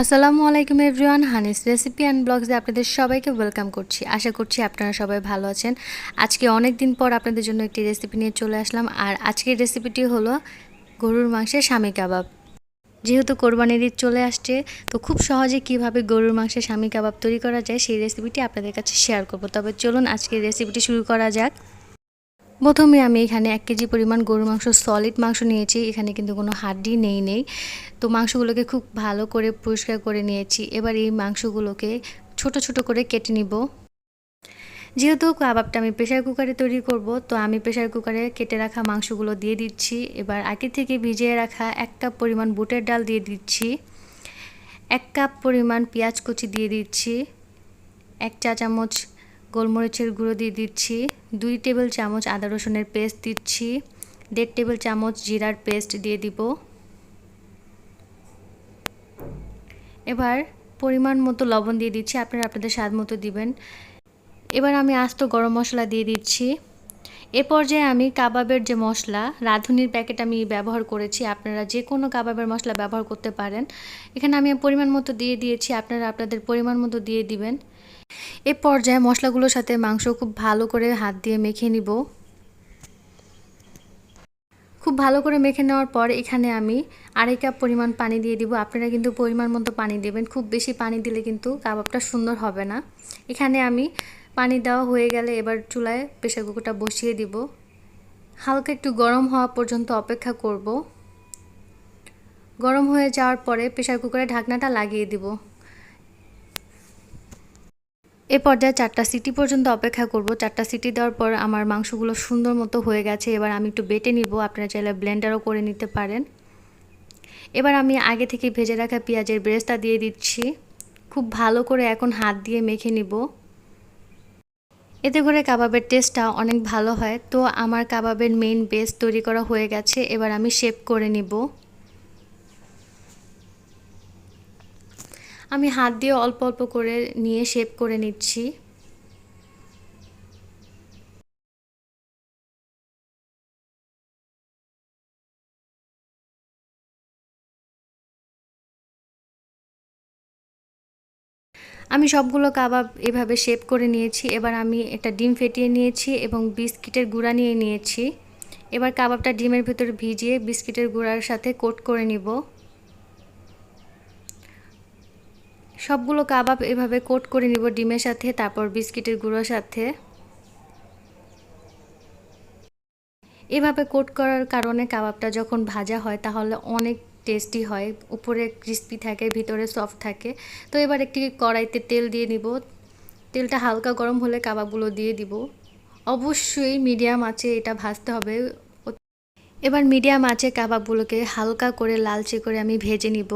আসসালামু আলাইকুম everyone, হানিস recipe and ব্লগসে আপনাদের সবাইকে ওয়েলকাম করছি। আশা করছি আপনারা সবাই ভালো আছেন। আজকে অনেক দিন পর আপনাদের জন্য একটি রেসিপি নিয়ে চলে আসলাম। আর আজকের রেসিপিটি হলো গরুর মাংসের স্বামী কাবাব। যেহেতু কোরবানির ঈদ চলে আসছে, তো খুব সহজে কীভাবে গরুর মাংসের স্বামী কাবাব তৈরি করা যায়, সেই রেসিপিটি আপনাদের কাছে শেয়ার করব। তবে চলুন আজকের রেসিপিটি শুরু করা যাক। প্রথমে আমি এখানে এক কেজি পরিমাণ গরুর মাংস সলিড মাংস নিয়েছি। এখানে কিন্তু কোনো হাড্ডি নেই নেই। তো মাংসগুলোকে খুব ভালো করে পরিষ্কার করে নিয়েছি। এবার এই মাংসগুলোকে ছোট ছোট করে কেটে নিব। যেহেতু কাবাবটা আমি প্রেশার কুকারে তৈরি করব, তো আমি প্রেশার কুকারে কেটে রাখা মাংসগুলো দিয়ে দিচ্ছি। এবার আগে থেকে ভিজিয়ে রাখা এক কাপ পরিমাণ বুটের ডাল দিয়ে দিচ্ছি। এক কাপ পরিমাণ পেঁয়াজ কুচি দিয়ে দিচ্ছি। এক চা চামচ গোলমরিচের গুঁড়ো দিয়ে দিচ্ছি, দুই টেবিল চামচ আদা রসুনের পেস্ট দিচ্ছি, দেড় টেবিল চামচ জিরার পেস্ট দিয়ে দিব। এবার পরিমাণ মতো লবণ দিয়ে দিচ্ছি, আপনারা আপনাদের স্বাদ মতো দিবেন। এবার আমি আস্ত গরম মশলা দিয়ে দিচ্ছি। এ পর্যায়ে আমি কাবাবের যে মশলা, রাঁধুনির প্যাকেট আমি ব্যবহার করেছি, আপনারা যে কোনো কাবাবের মশলা ব্যবহার করতে পারেন। এখানে আমি পরিমাণ মতো দিয়ে দিয়েছি, আপনারা আপনাদের পরিমাণ মতো দিয়ে দিবেন। এ পর্যায়ে মশলাগুলোর সাথে মাংস খুব ভালো করে হাত দিয়ে মেখে নিব। খুব ভালো করে মেখে নেওয়ার পর এখানে আমি আড়াই কাপ পরিমাণ পানি দিয়ে দিব। আপনারা কিন্তু পরিমাণ মতো পানি দেবেন। খুব বেশি পানি দিলে কিন্তু কাবাবটা সুন্দর হবে না। এখানে আমি পানি দেওয়া হয়ে গেলে এবার চুলায় প্রেশার কুকারটা বসিয়ে দিব। হালকা একটু গরম হওয়া পর্যন্ত অপেক্ষা করব। গরম হয়ে যাওয়ার পরে প্রেশার কুকারে ঢাকনাটা লাগিয়ে দিব। এ পর্যায়ে চারটা সিটি পর্যন্ত অপেক্ষা করব। চারটা সিটি দেওয়ার পর আমার মাংসগুলো সুন্দর মতো হয়ে গেছে। এবার আমি একটু বেটে নিব। আপনারা চাইলে ব্লেন্ডারও করে নিতে পারেন। এবার আমি আগে থেকে ভেজে রাখা পেঁয়াজের ব্রেস্তা দিয়ে দিচ্ছি। খুব ভালো করে এখন হাত দিয়ে মেখে নিব। এতে করে কাবাবের টেস্টটা অনেক ভালো হয়। তো আমার কাবাবের মেইন বেস তৈরি করা হয়ে গেছে। এবার আমি শেপ করে নিব। আমি হাত দিয়ে অল্প অল্প করে নিয়ে শেপ করে নিচ্ছি। আমি সবগুলো কাবাব এভাবে শেপ করে নিয়েছি। এবার আমি একটা ডিম ফেটিয়ে নিয়েছি এবং বিস্কিটের গুঁড়া নিয়ে নিয়েছি। এবার কাবাবটা ডিমের ভিতরে ভিজিয়ে বিস্কিটের গুঁড়ার সাথে কোট করে নিব। সবগুলো কাবাব এভাবে কোট করে নিব ডিমের সাথে, তারপর বিস্কিটের গুঁড়োর সাথে। এভাবে কোট করার কারণে কাবাবটা যখন ভাজা হয়, তাহলে অনেক টেস্টি হয়। উপরে ক্রিস্পি থাকে, ভিতরে সফট থাকে। তো এবার একটি কড়াইতে তেল দিয়ে নিব। তেলটা হালকা গরম হলে কাবাবগুলো দিয়ে দিব। অবশ্যই মিডিয়াম আঁচে এটা ভাজতে হবে। এবার মিডিয়াম আঁচে কাবাবগুলোকে হালকা করে লালচে করে আমি ভেজে নিব।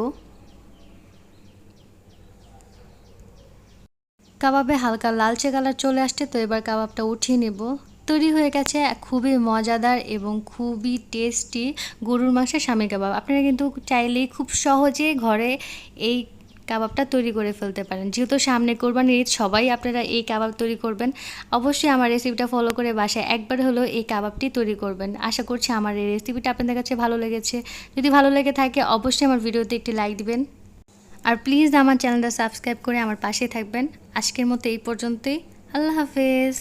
কাবাবে হালকা লালচে কালার চলে আসছে, তো এবার কাবাবটা উঠিয়ে নেব। তৈরি হয়ে গেছে খুবই মজাদার এবং খুবই টেস্টি গরুর মাংসের স্বামী কাবাব। আপনারা কিন্তু চাইলেই খুব সহজে ঘরে এই কাবাবটা তৈরি করে ফেলতে পারেন। যেহেতু সামনে কোরবানির ঈদ, সবাই আপনারা এই কাবাব তৈরি করবেন। অবশ্যই আমার রেসিপিটা ফলো করে বাসায় একবার হলেও এই কাবাবটি তৈরি করবেন। আশা করছি আমার এই রেসিপিটা আপনাদের কাছে ভালো লেগেছে। যদি ভালো লেগে থাকে, অবশ্যই আমার ভিডিওতে একটি লাইক দিবেন। আর প্লিজ আমার চ্যানেলটা সাবস্ক্রাইব করে আমার পাশে থাকবেন। আজকের মতো এই পর্যন্তই। আল্লাহ হাফেজ।